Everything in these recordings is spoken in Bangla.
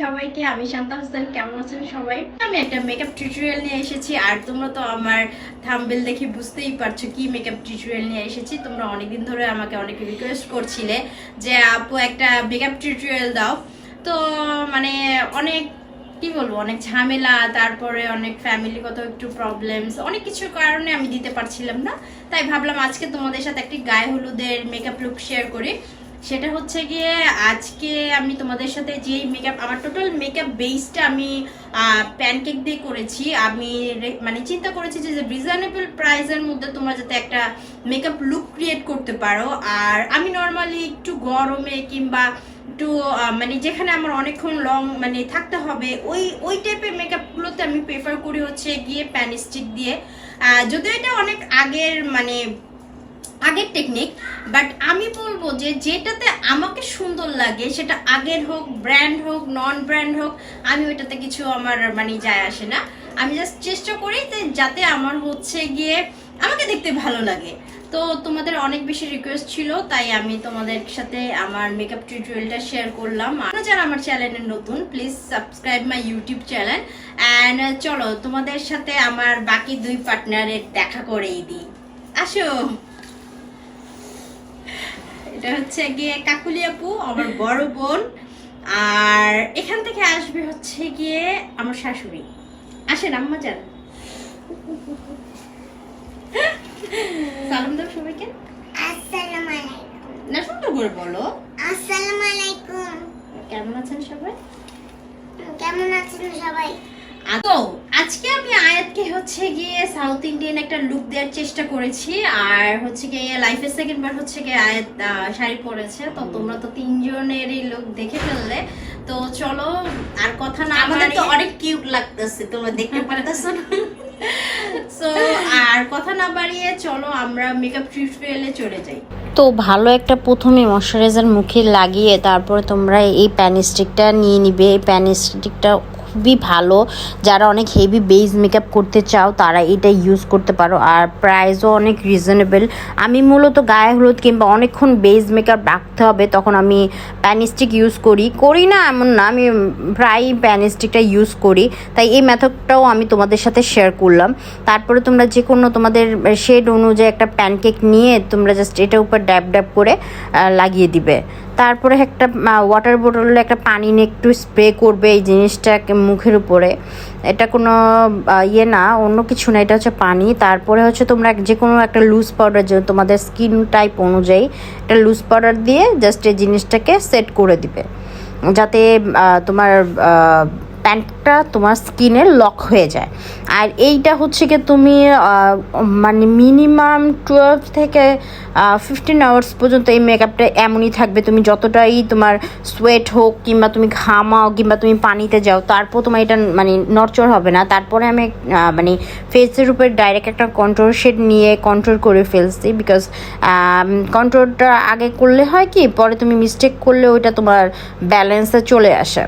সবাইকে, আমি শান্তা হোসেন, কেমন আছেন সবাই? আমি একটা মেকআপ টিউটোরিয়াল নিয়ে এসেছি, আর তোমরা তো আমার থাম্বেল দেখে বুঝতেই পারছ কি মেকআপ টিউটোরিয়াল নিয়ে এসেছি। তোমরা অনেকদিন ধরে আমাকে অনেক রিকোয়েস্ট করছিলে যে, আপু, একটা মেকআপ টিউটোরিয়াল দাও। তো মানে অনেক, কি বলব, অনেক ঝামেলা, তারপরে অনেক ফ্যামিলিগত একটু প্রবলেমস অনেক কিছুর কারণে আমি দিতে পারছিলাম না। তাই ভাবলাম আজকে তোমাদের সাথে একটি গায়ে হলুদের মেকআপ লুক শেয়ার করি। সেটা হচ্ছে গিয়ে আজকে আমি তোমাদের সাথে যে মেকআপ আমার টোটাল মেকআপ বেসটা আমি প্যানকেক দিয়ে করেছি। আমি মানে চিন্তা করেছি যে রিজনেবল প্রাইসের মধ্যে তোমরা যাতে একটা মেকআপ লুক ক্রিয়েট করতে পারো। আর আমি নর্মালি একটু গরমে কিংবা একটু মানে যেখানে আমার অনেকক্ষণ লং মানে থাকতে হবে, ওই ওই টাইপের মেকআপগুলোতে আমি প্রেফার করি হচ্ছে গিয়ে প্যান স্টিক দিয়ে। যদিও এটা অনেক আগের মানে আগের টেকনিক বাট আমি বলব যে যেটাতে আমাকে সুন্দর লাগে, সেটা আগের হোক ব্র্যান্ড হোক নন ব্র্যান্ড হোক, আমি ওইটাতে কিছু আমার মানে যায় আসে না। আমি জাস্ট চেষ্টা করি যে যাতে আমার হচ্ছে গিয়ে আমাকে দেখতে ভালো লাগে। তো তোমাদের অনেক বেশি রিকোয়েস্ট ছিল, তাই আমি তোমাদের সাথে আমার মেকআপ টিউটোরিয়ালটা শেয়ার করলাম। আর যারা আমার চ্যানেলে নতুন please subscribe my YouTube channel and চলো তোমাদের সাথে আমার বাকি দুই পার্টনারের দেখা করেই দিই। আসো! এটা হচ্ছে গিয়ে কাকুলি আপু আমার বড় বোন। আর এখান থেকে আসবে হচ্ছে গিয়ে আমার শাশুড়ি। আসেন আম্মা যান। সালাম দাও সবাইকে। আসসালামু আলাইকুম না সুন্দর করে বলো। আসসালামু আলাইকুম কেমন আছেন সবাই? কেমন আছেন সবাই? তো আজকে আমি আয়াতকে হচ্ছে গিয়ে সাউথ ইন্ডিয়ান একটা লুক দেওয়ার চেষ্টা করেছি। আর হচ্ছে গিয়ে লাইফের সেকেন্ড বার হচ্ছে গিয়ে আয়াত আহ, শাড়ি পরেছে। তো তোমরা তো তিনজনেরই লুক দেখে ফেললে। তো চলো আর কথা না আমাদের তো অনেক কিউট লাগতেছে তোমরা দেখতে পারতেছো না। সো আর কথা না বাড়িয়ে চলো আমরা মেকআপ টিউটোরিয়ালে চলে যাই। তো ভালো একটা প্রথমে ময়শ্চারাইজার মুখে লাগিয়ে তারপরে তোমরা এই প্যান স্টিকটা নিয়ে নিবে। এই প্যান স্টিকটা খুবই ভালো। যারা অনেক হেভি বেস মেকআপ করতে চাও, তারা এটা ইউজ করতে পারো। আর প্রাইসও অনেক রিজনেবল আমি মূলত গায়ে হলুদ কিংবা অনেকক্ষণ বেস মেকআপ রাখতে হবে, তখন আমি প্যান স্টিক ইউজ করি। করি না এমন না, আমি প্রায় প্যান স্টিকটা ইউজ করি। তাই এই মেথডটাও আমি তোমাদের সাথে শেয়ার করলাম। তারপরে তোমরা যে কোনো তোমাদের শেড অনুযায়ী একটা প্যানকেক নিয়ে তোমরা জাস্ট এটার উপর ড্যাব ড্যাব করে লাগিয়ে দিবে। তারপরে একটা ওয়াটার বোটলে একটা পানি নিয়ে একটু স্প্রে করবে এই জিনিসটা মুখের উপরে। এটা কোনো ইয়ে না অন্য কিছু না এটা হচ্ছে পানি। তারপরে হচ্ছে তোমরা যে কোনো একটা লুজ পাউডার যে তোমাদের স্কিন টাইপ অনুযায়ী একটা লুজ পাউডার দিয়ে জাস্ট এই জিনিসটাকে সেট করে দিবে। যাতে তোমার আহ, প্যান্টটা তোমার স্কিনে লক হয়ে যায়। আর এইটা হচ্ছে কি তুমি মানে মিনিমাম টুয়েলভ থেকে ফিফটিন আওয়ার্স পর্যন্ত এই মেকআপটা এমনই থাকবে। তুমি যতটাই তোমার সোয়েট হোক কিংবা তুমি ঘামাও কিংবা তুমি পানিতে যাও, তারপর তোমার এটা মানে নরচর হবে না। তারপরে আমি মানে ফেসের উপর ডাইরেক্ট একটা কন্ট্রোল শেড নিয়ে কন্ট্রোল করে ফেলছি বিকজ কন্ট্রোলটা আগে করলে হয় কি, পরে তুমি মিস্টেক করলে ওইটা তোমার ব্যালেন্সে চলে আসে।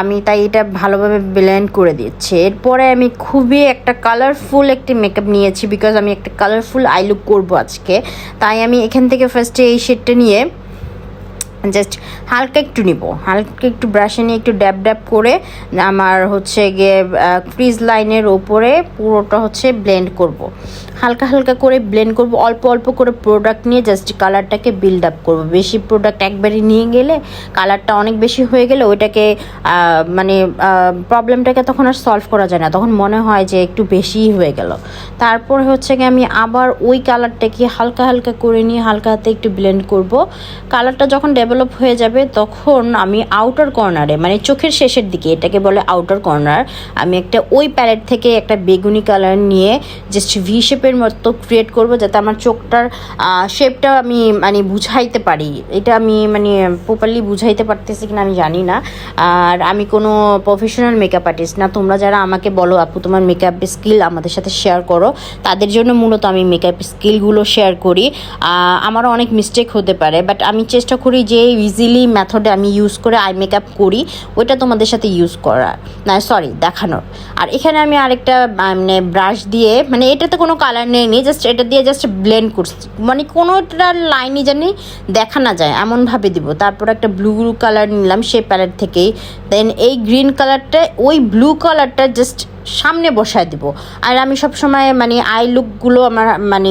আমি তাই এটা ভালোভাবে ব্লেন্ড করে দিচ্ছে। এরপরে আমি খুবই একটা কালারফুল একটি মেকআপ নিয়েছি বিকজ আমি একটা কালারফুল আই লুক করব আজকে। তাই আমি এখান থেকে ফার্স্টে এই শেডটা নিয়ে জাস্ট হালকা একটু নিব। হালকা একটু ব্রাশে নিয়ে একটু ড্যাব ড্যাব করে আমার হচ্ছে গিয়ে ফ্রিজ লাইনের ওপরে পুরোটা হচ্ছে ব্লেন্ড করব। হালকা হালকা করে ব্লেন্ড করব। অল্প অল্প করে প্রোডাক্ট নিয়ে জাস্ট কালারটাকে বিল্ড আপ করব। বেশি প্রোডাক্ট একবারই নিয়ে গেলে কালারটা অনেক বেশি হয়ে গেলে ওইটাকে মানে প্রবলেমটাকে তখন আর সলভ করা যায় না। তখন মনে হয় যে একটু বেশিই হয়ে গেল। তারপর হচ্ছে গিয়ে আমি আবার ওই কালারটাকে হালকা হালকা করে নিয়ে হালকা হাতে একটু ব্লেন্ড করব। কালারটা যখন ডেভেলপ হয়ে যাবে তখন আমি আউটার কর্নারে মানে চোখের শেষের দিকে, এটাকে বলে আউটার কর্নার আমি একটা ওই প্যালেট থেকে একটা বেগুনি কালার নিয়ে জাস্ট ভি শেপের মতো ক্রিয়েট করব যাতে আমার চোখটার শেপটা আমি মানে বুঝাইতে পারি। এটা আমি মানে প্রপারলি বুঝাইতে পারতেছি কিনা আমি জানি না। আর আমি কোনো প্রফেশনাল মেকআপ আর্টিস্ট না। তোমরা যারা আমাকে বলো, আপু, তোমার মেকআপ স্কিল আমাদের সাথে শেয়ার করো। তাদের জন্য মূলত আমি মেকআপ স্কিলগুলো শেয়ার করি। আমারও অনেক মিস্টেক হতে পারে বাট আমি চেষ্টা করি যে ইজিলি মেথডে আমি ইউজ করে আই মেকআপ করি, ওইটা তোমাদের সাথে ইউজ করা, না সরি দেখানোর। আর এখানে আমি আরেকটা মানে ব্রাশ দিয়ে মানে এটাতে কোনো কালার নেই নি জাস্ট এটা দিয়ে জাস্ট ব্লেন্ড করছি। মানে কোনোটা লাইনই জানি দেখা না যায়, এমনভাবে দিব। তারপর একটা ব্লু কালার নিলাম সেই প্যালেট থেকেই। দেন এই গ্রিন কালারটা ওই ব্লু কালারটা জাস্ট সামনে বসায় দিব। আর আমি সব সময় মানে আই লুকগুলো আমার মানে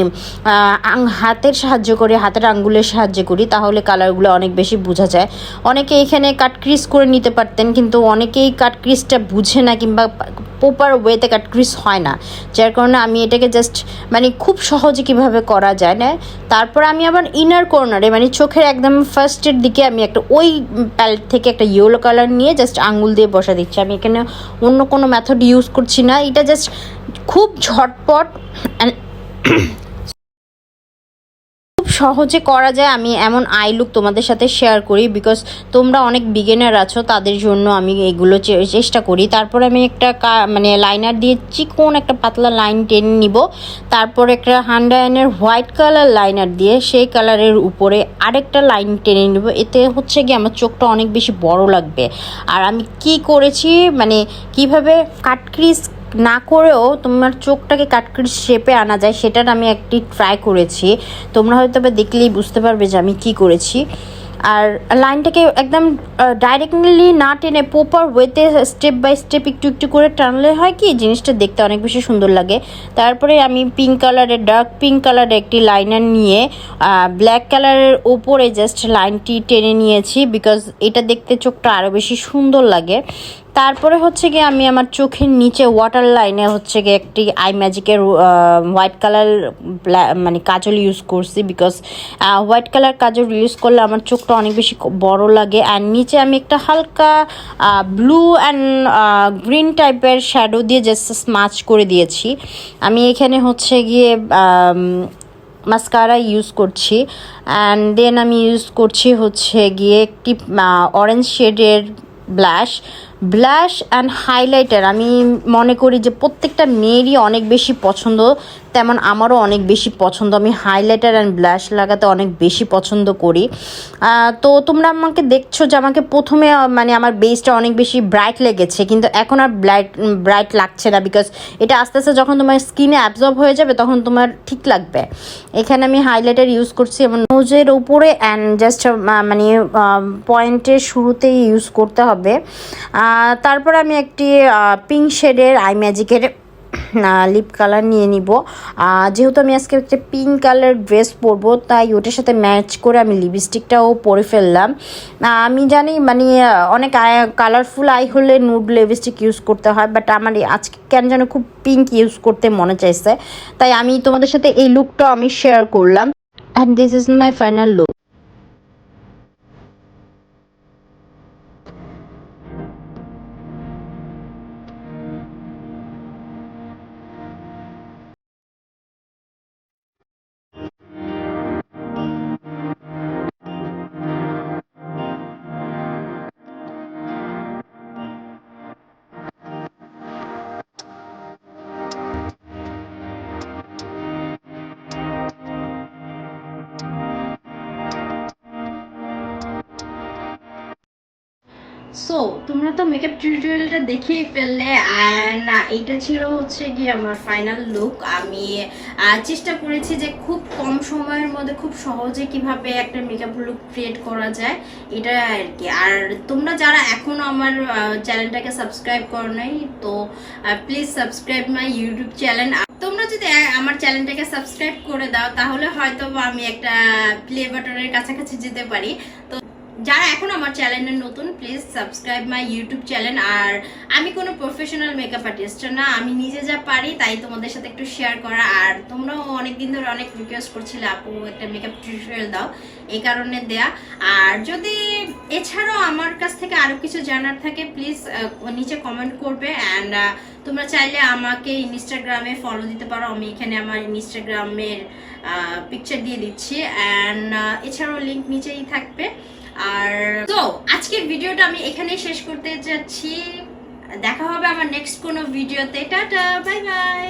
হাতের সাহায্য করি, হাতের আঙ্গুলের সাহায্য করি, তাহলে কালারগুলো অনেক বেশি বোঝা যায়। অনেকে এখানে কাট ক্রিস করে নিতে পারতেন, কিন্তু অনেকেই কাট ক্রিসটা বুঝে না কিংবা প্রপার ওয়েতে কাট ক্রিস হয় না। যার কারণে আমি এটাকে জাস্ট মানে খুব সহজে কীভাবে করা যায় না। তারপর আমি আবার ইনার কর্নারে মানে চোখের একদম ফার্স্টের দিকে আমি একটা ওই প্যালেট থেকে একটা ইয়েলো কালার নিয়ে জাস্ট আঙুল দিয়ে বসা দিচ্ছি। আমি এখানে অন্য কোনো মেথড ইউজ করছি না। এটা জাস্ট খুব ঝটপট সহজে করা যায়, আমি এমন আই লুক তোমাদের সাথে শেয়ার করি বিকজ তোমরা অনেক বিগিনার আছো, তাদের জন্য আমি এগুলো চেষ্টা করি। তারপর আমি একটা মানে লাইনার দিয়ে চিকন একটা পাতলা লাইন টেনে নিব। তারপর একটা হান্ড্রায়নের হোয়াইট কালার লাইনার দিয়ে সেই কালারের উপরে আরেকটা লাইন টেনে নিব। এতে হচ্ছে কি আমার চোখটা অনেক বেশি বড় লাগবে। আর আমি কি করেছি মানে কীভাবে কাটক্রিজ না করেও তোমার চোখটাকে কাটক্রিজ শেপে আনা যায়, সেটার আমি একটি ট্রাই করেছি। তোমরা হয়তো দেখলেই বুঝতে পারবে যে আমি কি করেছি। আর লাইনটাকে একদম ডাইরেক্টলি না টেনে প্রপার ওয়েতে স্টেপ বাই স্টেপ একটু একটু করে টানলে হয় কি, জিনিসটা দেখতে অনেক বেশি সুন্দর লাগে। তারপরে আমি পিঙ্ক কালারের ডার্ক পিঙ্ক কালারের একটি লাইনার নিয়ে ব্ল্যাক কালারের ওপরে জাস্ট লাইনটি টেনে নিয়েছি বিকজ এটা দেখতে চোখটা আরও বেশি সুন্দর লাগে। তারপরে হচ্ছে গিয়ে আমি আমার চোখের নিচে ওয়াটার লাইনে হচ্ছে গিয়ে একটি আই ম্যাজিকের হোয়াইট কালার মানে কাজল ইউজ করছি because white colour kajal use করলে আমার চোখটা অনেক বেশি বড় লাগে অ্যান্ড নিচে আমি একটা হালকা ব্লু অ্যান্ড গ্রিন টাইপের শ্যাডো দিয়ে জাস্ট স্মাচ করে দিয়েছি। আমি এখানে হচ্ছে গিয়ে মাস্কারা ইউজ করছি অ্যান্ড দেন আমি ইউজ করছি হচ্ছে গিয়ে একটি অরেঞ্জ শেডের ব্লাশ ব্লাশ অ্যান্ড হাইলাইটার। আমি মনে করি যে প্রত্যেকটা মেয়েরই অনেক বেশি পছন্দ, তেমন আমারও অনেক বেশি পছন্দ। আমি হাইলাইটার অ্যান্ড ব্লাশ লাগাতে অনেক বেশি পছন্দ করি। তো তোমরা আমাকে দেখছ যে আমাকে প্রথমে মানে আমার বেসটা অনেক বেশি ব্রাইট লেগেছে, কিন্তু এখন আর ব্রাইট ব্রাইট লাগছে না বিকজ এটা আস্তে আস্তে যখন তোমার স্কিনে অ্যাবজর্ব হয়ে যাবে তখন তোমার ঠিক লাগবে। এখানে আমি হাইলাইটার ইউজ করছি এবং নোজের উপরে অ্যান্ড জাস্ট মানে পয়েন্টের শুরুতেই ইউজ করতে হবে। তারপর আমি একটি পিঙ্ক শেডের আই ম্যাজিকের লিপ কালার নিয়ে নিব। যেহেতু আমি আজকে একটা পিঙ্ক কালার ড্রেস পরবো, তাই ওটার সাথে ম্যাচ করে আমি লিপস্টিকটাও পরে ফেললাম। আমি জানি মানে অনেক কালারফুল আই হলে নুড লিপস্টিক ইউজ করতে হয় বাট আমার আজকে কেন যেন খুব পিঙ্ক ইউজ করতে মনে চাইছে। তাই আমি তোমাদের সাথে এই লুকটা আমি শেয়ার করলাম। And this is my final look so তোমরা তো মেকআপ টিউটোরিয়ালটা দেখেই ফেললে অ্যান্ড এইটা ছিল হচ্ছে গিয়ে আমার ফাইনাল লুক আমি চেষ্টা করেছি যে খুব কম সময়ের মধ্যে খুব সহজে কীভাবে একটা মেকআপ লুক ক্রিয়েট করা যায়, এটা আর কি। আর তোমরা যারা এখনও আমার চ্যানেলটাকে সাবস্ক্রাইব করো নাই, তো please subscribe my YouTube channel তোমরা যদি আমার চ্যানেলটাকে সাবস্ক্রাইব করে দাও, তাহলে হয়তো আমি একটা প্লে বাটনের কাছাকাছি যেতে পারি। তো যারা এখন আমার চ্যানেলে নতুন please subscribe my YouTube channel আর আমি কোনো প্রফেশনাল মেকআপ আর্টিস্ট না, আমি নিজে যা পারি তাই তোমাদের সাথে একটু শেয়ার করা। আর তোমরাও অনেক দিন ধরে অনেক রিকোয়েস্ট করছিলে, আপু, একটা মেকআপ টিউটোরিয়াল দাও। এই কারণে দেয়া। আর যদি এছাড়াও আমার কাছ থেকে আরও কিছু জানার থাকে প্লিজ নিচে কমেন্ট করবে। অ্যান্ড তোমরা চাইলে আমাকে ইনস্টাগ্রামে ফলো দিতে পারো। আমি এখানে আমার ইনস্টাগ্রামের পিকচার দিয়ে দিচ্ছি। অ্যান্ড এছাড়াও লিঙ্ক নিচেই থাকবে। আর তো, আজকের ভিডিওটা আমি এখানেই শেষ করতে যাচ্ছি। দেখা হবে আমার নেক্সট কোনো ভিডিওতে টাটা বাই বাই